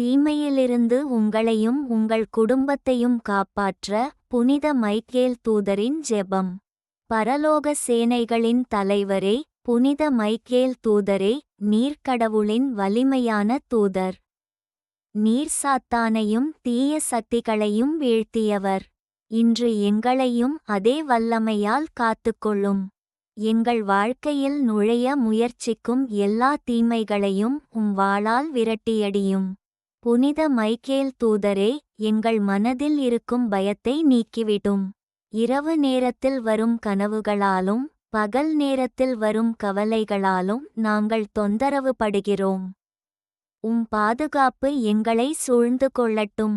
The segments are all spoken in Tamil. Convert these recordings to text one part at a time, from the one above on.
தீமையிலிருந்து உங்களையும் உங்கள் குடும்பத்தையும் காப்பாற்ற புனித மைக்கேல் தூதரின் ஜெபம். பரலோக சேனைகளின் தலைவரே புனித மைக்கேல் தூதரே நீர்க்கடவுளின் வலிமையான தூதர். நீர் சாத்தானையும் தீய சக்திகளையும் வீழ்த்தியவர். இன்று எங்களையும் அதே வல்லமையால் காத்துக்கொள்ளும். எங்கள் வாழ்க்கையில் நுழைய முயற்சிக்கும் எல்லா தீமைகளையும் உம் வாளால் விரட்டியடியும். புனித மைக்கேல் தூதரே எங்கள் மனதில் இருக்கும் பயத்தை நீக்கிவிடும். இரவு நேரத்தில் வரும் கனவுகளாலும் பகல் நேரத்தில் வரும் கவலைகளாலும் நாங்கள் தொந்தரவு படுகிறோம் உம் பாதுகாப்பு எங்களை சூழ்ந்து கொள்ளட்டும்.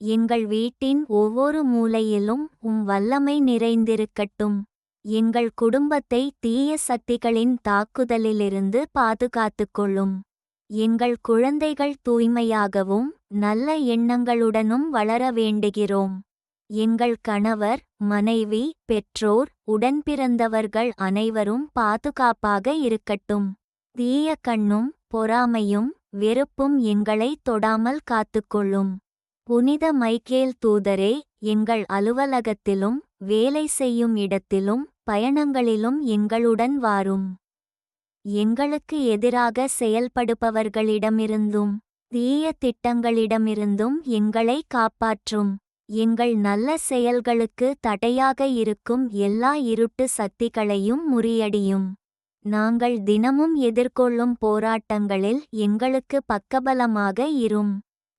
எங்கள் வீட்டின் ஒவ்வொரு மூலையிலும் உம் வல்லமை நிறைந்திருக்கட்டும். எங்கள் குடும்பத்தை தீய சக்திகளின் தாக்குதலிலிருந்து பாதுகாத்துக் கொள்ளும். எங்கள் குழந்தைகள் தூய்மையாகவும் நல்ல எண்ணங்களுடனும் வளர வேண்டுகிறோம். எங்கள் கணவர் மனைவி பெற்றோர் உடன்பிறந்தவர்கள் அனைவரும் பாதுகாப்பாக இருக்கட்டும். தீய கண்ணும் பொறாமையும் வெறுப்பும் எங்களை தொடாமல் காத்துக்கொள்ளும். புனித மைக்கேல் தூதரே எங்கள் அலுவலகத்திலும் வேலை செய்யும் இடத்திலும் பயணங்களிலும் எங்களுடன் வாரும். எங்களுக்கு எதிராக செயல்படுபவர்களிடமிருந்தும் தீய திட்டங்களிடமிருந்தும் எங்களை காப்பாற்றும். எங்கள் நல்ல செயல்களுக்கு தடையாக இருக்கும் எல்லா இருட்டு சக்திகளையும் முறியடியும். நாங்கள் தினமும் எதிர்கொள்ளும் போராட்டங்களில் எங்களுக்கு பக்கபலமாக இரும்.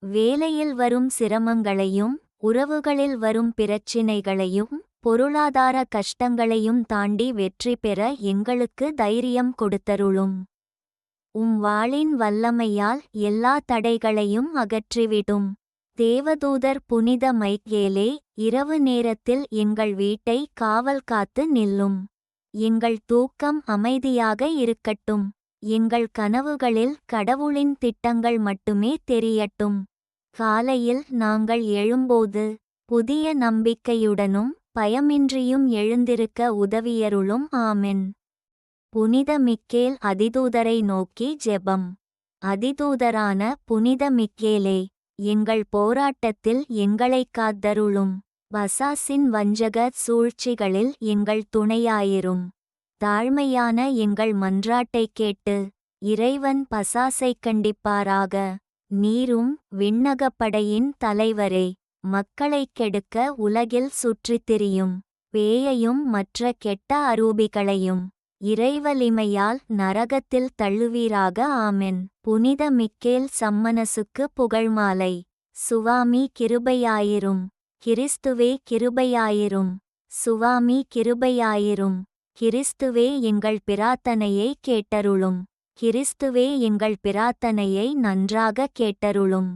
வேலையில் வரும் சிரமங்களையும் உறவுகளில் வரும் பிரச்சினைகளையும் பொருளாதார கஷ்டங்களையும் தாண்டி வெற்றி பெற எங்களுக்கு தைரியம் கொடுத்தருளும். உம் வாளின் வல்லமையால் எல்லா தடைகளையும் அகற்றிவிடும். தேவதூதர் புனித மைக்கேலே இரவு நேரத்தில் எங்கள் வீட்டை காவல் காத்து நில்லும். எங்கள் தூக்கம் அமைதியாக இருக்கட்டும். எங்கள் கனவுகளில் கடவுளின் திட்டங்கள் மட்டுமே தெரியட்டும். காலையில் நாங்கள் எழும்போது புதிய நம்பிக்கையுடனும் பயமின்றியும் எழுந்திருக்க உதவியருளும் ஆமென். புனித மிக்கேல் அதிதூதரை நோக்கி ஜெபம். அதிதூதரான புனித மிக்கேலே எங்கள் போராட்டத்தில் எங்களைக் காத்தருளும். பசாசின் வஞ்சக சூழ்ச்சிகளில் எங்கள் துணையாயிரும். தாழ்மையான எங்கள் மன்றாட்டைக் கேட்டு இறைவன் பசாசைக் கண்டிப்பாராக. நீரும் விண்ணகப்படையின் தலைவரே. மக்களைக் கெடுக்க உலகில் சுற்றித் திரியும் பேயையும் மற்ற கெட்ட அரூபிகளையும் இறைவலிமையால் நரகத்தில் தள்ளுவீராக ஆமென். புனித மிக்கேல் சம்மனசுக்கு புகழ்மாலை. சுவாமி கிருபையாயிரும். கிறிஸ்துவே கிருபையாயிரும். சுவாமி கிருபையாயிரும். கிறிஸ்துவே எங்கள் பிரார்த்தனையை கேட்டருளும். கிறிஸ்துவே எங்கள் பிரார்த்தனையை நன்றாக கேட்டருளும்.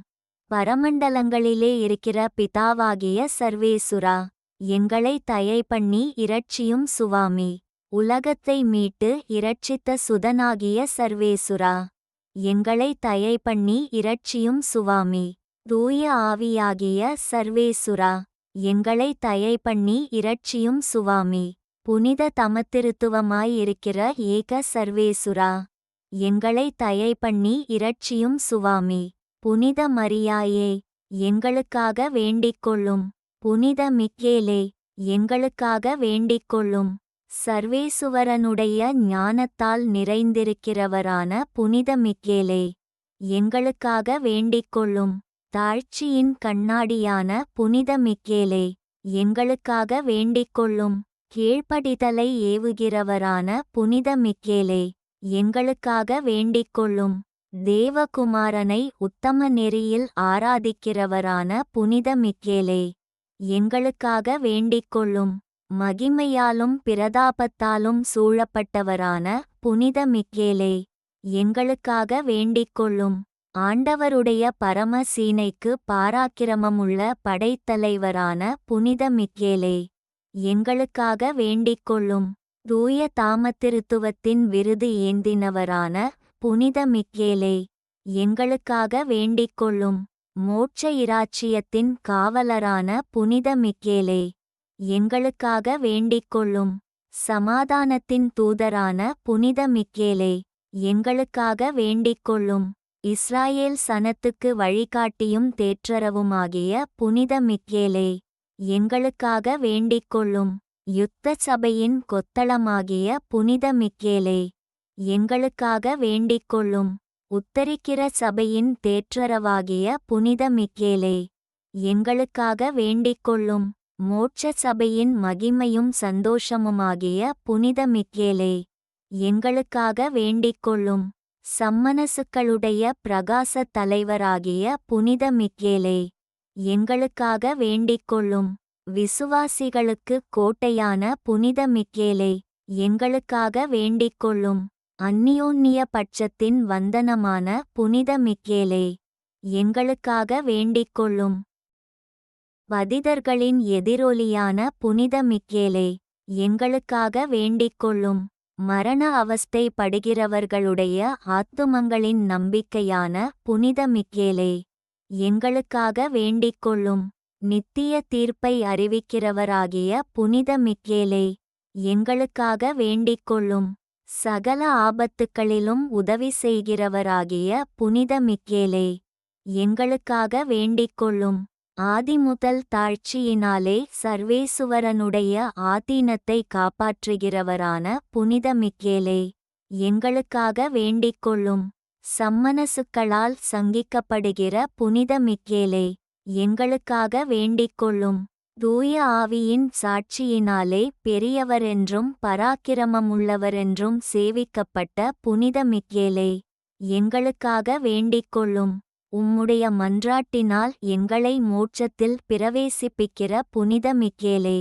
பரமண்டலங்களிலே இருக்கிற பிதாவாகிய சர்வேசுரா எங்களை தயை பண்ணி இரட்சியும் சுவாமி. உலகத்தை மீட்டு இரட்சித்த சுதனாகிய சர்வேசுரா எங்களை தயை பண்ணி இரட்சியும் சுவாமி. தூய ஆவியாகிய சர்வேசுரா எங்களை தயை பண்ணி இரட்சியும் சுவாமி. புனித தமத்திருத்துவமாயிருக்கிற ஏக சர்வேசுரா எங்களை தயை பண்ணி இரட்சியும் சுவாமி. புனித மரியாயே எங்களுக்காக வேண்டிக்கொள்ளும். புனித மிக்கேலே எங்களுக்காக வேண்டிக்கொள்ளும். சர்வேசுவரனுடைய ஞானத்தால் நிறைந்திருக்கிறவரான புனித மிக்கேலே எங்களுக்காக வேண்டிக்கொள்ளும். தாழ்ச்சியின் கண்ணாடியான புனித மிக்கேலே எங்களுக்காக வேண்டிக்கொள்ளும். கீழ்ப்படிதலை ஏவுகிறவரான புனித மிக்கேலே எங்களுக்காக வேண்டிக்கொள்ளும். தேவகுமாரனை உத்தம நெறியில் ஆராதிக்கிறவரான புனித மிக்கேலே எங்களுக்காக வேண்டிக்கொள்ளும் மகிமையாலும் பிரதாபத்தாலும் சூழப்பட்டவரான புனித மிக்கேலே எங்களுக்காக வேண்டிக்கொள்ளும். ஆண்டவருடைய பரம சீனைக்கு பாராக்கிரமமுள்ள படைத்தலைவரான புனித மிக்கேலே எங்களுக்காக வேண்டிக்கொள்ளும். தூய தாமத்திருத்துவத்தின் விருது ஏந்தினவரான புனித மிக்கேலே எங்களுக்காக வேண்டிக்கொள்ளும் மோட்ச இராச்சியத்தின் காவலரான புனித மிக்கேலே எங்களுக்காக வேண்டிக்கொள்ளும் சமாதானத்தின் தூதரான புனித மிக்கேலே எங்களுக்காக வேண்டிக்கொள்ளும் இஸ்ராயேல் சனத்துக்கு வழிகாட்டியும் தேற்றரவுமாகிய புனித மிக்கேலே எங்களுக்காக வேண்டிக்கொள்ளும் யுத்த சபையின் கொத்தளமாகிய புனித மிக்கேலே. எங்களுக்காக வேண்டிக்கொள்ளும் உத்தரிக்கிற சபையின் தேற்றரவாகிய புனித மிக்கேலே எங்களுக்காக வேண்டிக்கொள்ளும் மோட்ச சபையின் மகிமையும் சந்தோஷமுமாகிய புனித மிக்கேலே எங்களுக்காக வேண்டிக்கொள்ளும் சம்மனசுக்களுடைய பிரகாச தலைவராகிய புனித மிக்கேலே எங்களுக்காக வேண்டிக்கொள்ளும் விசுவாசிகளுக்கு கோட்டையான புனித மிக்கேலே எங்களுக்காக வேண்டிக்கொள்ளும் அந்நியோன்னிய பட்சத்தின் வந்தனமான புனித மிக்கேலே எங்களுக்காக வேண்டிக்கொள்ளும். வதிதர்களின் எதிரொலியான புனித மிக்கேலே எங்களுக்காக வேண்டிக்கொள்ளும். மரண அவஸ்தை படுகிறவர்களுடைய ஆத்துமங்களின் நம்பிக்கையான புனித மிக்கேலே எங்களுக்காக வேண்டிக்கொள்ளும். நித்திய தீர்ப்பை அறிவிக்கிறவராகிய புனித மிக்கேலே எங்களுக்காக வேண்டிக்கொள்ளும். சகல ஆபத்துக்களிலும் உதவி செய்கிறவராகிய புனித மிக்கேலே எங்களுக்காக வேண்டிக்கொள்ளும் ஆதிமுதல் தாழ்ச்சியினாலே சர்வேசுவரனுடைய ஆதீனத்தை காப்பாற்றுகிறவரான புனித மிக்கேலே எங்களுக்காக வேண்டிக்கொள்ளும் சம்மனசுக்களால் சங்கிக்கப்படுகிற புனித மிக்கேலே எங்களுக்காக வேண்டிக்கொள்ளும் தூய ஆவியின் சாட்சியினாலே பெரியவரென்றும் பராக்கிரமமுள்ளவரென்றும் சேவிக்கப்பட்ட புனித மிக்கேலே எங்களுக்காக வேண்டிக்கொள்ளும். உம்முடைய மன்றாட்டினால் எங்களை மோட்சத்தில் பிரவேசிப்பிக்கிற புனித மிக்கேலே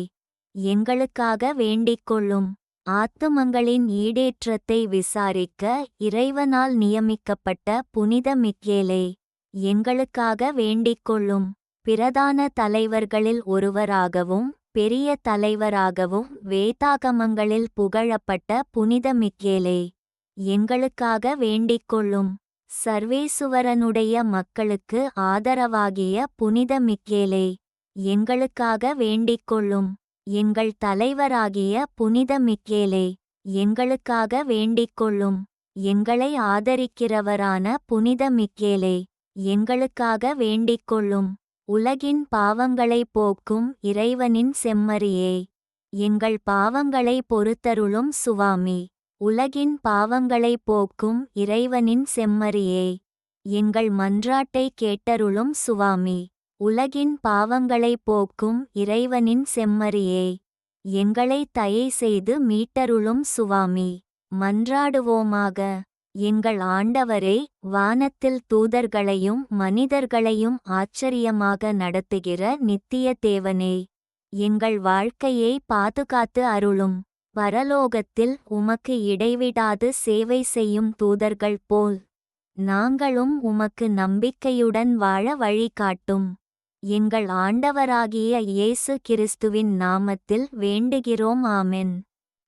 எங்களுக்காக வேண்டிக்கொள்ளும். ஆத்துமங்களின் ஈடேற்றத்தை விசாரிக்க இறைவனால் நியமிக்கப்பட்ட புனித மிக்கேலே எங்களுக்காக வேண்டிக்கொள்ளும். பிரதான தலைவர்களில் ஒருவராகவும் பெரிய தலைவராகவும் வேதாகமங்களில் புகழப்பட்ட புனித மிக்கேலே எங்களுக்காக வேண்டிக்கொள்ளும் சர்வேசுவரனுடைய மக்களுக்கு ஆதரவாகிய புனித மிக்கேலே எங்களுக்காக வேண்டிக்கொள்ளும் எங்கள் தலைவராகிய புனித மிக்கேலே எங்களுக்காக வேண்டிக்கொள்ளும் எங்களை ஆதரிக்கிறவரான புனித மிக்கேலே எங்களுக்காக வேண்டிக்கொள்ளும் உலகின் பாவங்களை போக்கும் இறைவனின் செம்மறியே. எங்கள் பாவங்களை பொறுத்தருளும் சுவாமி. உலகின் பாவங்களை போக்கும் இறைவனின் செம்மறியே. எங்கள் மன்றாட்டை கேட்டருளும் சுவாமி. உலகின் பாவங்களை போக்கும் இறைவனின் செம்மறியே. எங்களை தயை செய்து மீட்டருளும் சுவாமி. மன்றாடுவோமாக. எங்கள் ஆண்டவரே வானத்தில் தூதர்களையும் மனிதர்களையும் ஆச்சரியமாக நடத்துகிற நித்திய தேவனே எங்கள் வாழ்க்கையை பாதுகாத்து அருளும். பரலோகத்தில் உமக்கு இடைவிடாது சேவை செய்யும் தூதர்கள் போல் நாங்களும் உமக்கு நம்பிக்கையுடன் வாழ வழிகாட்டும். எங்கள் ஆண்டவராகிய இயேசு கிறிஸ்துவின் நாமத்தில் வேண்டுகிறோம் ஆமென்.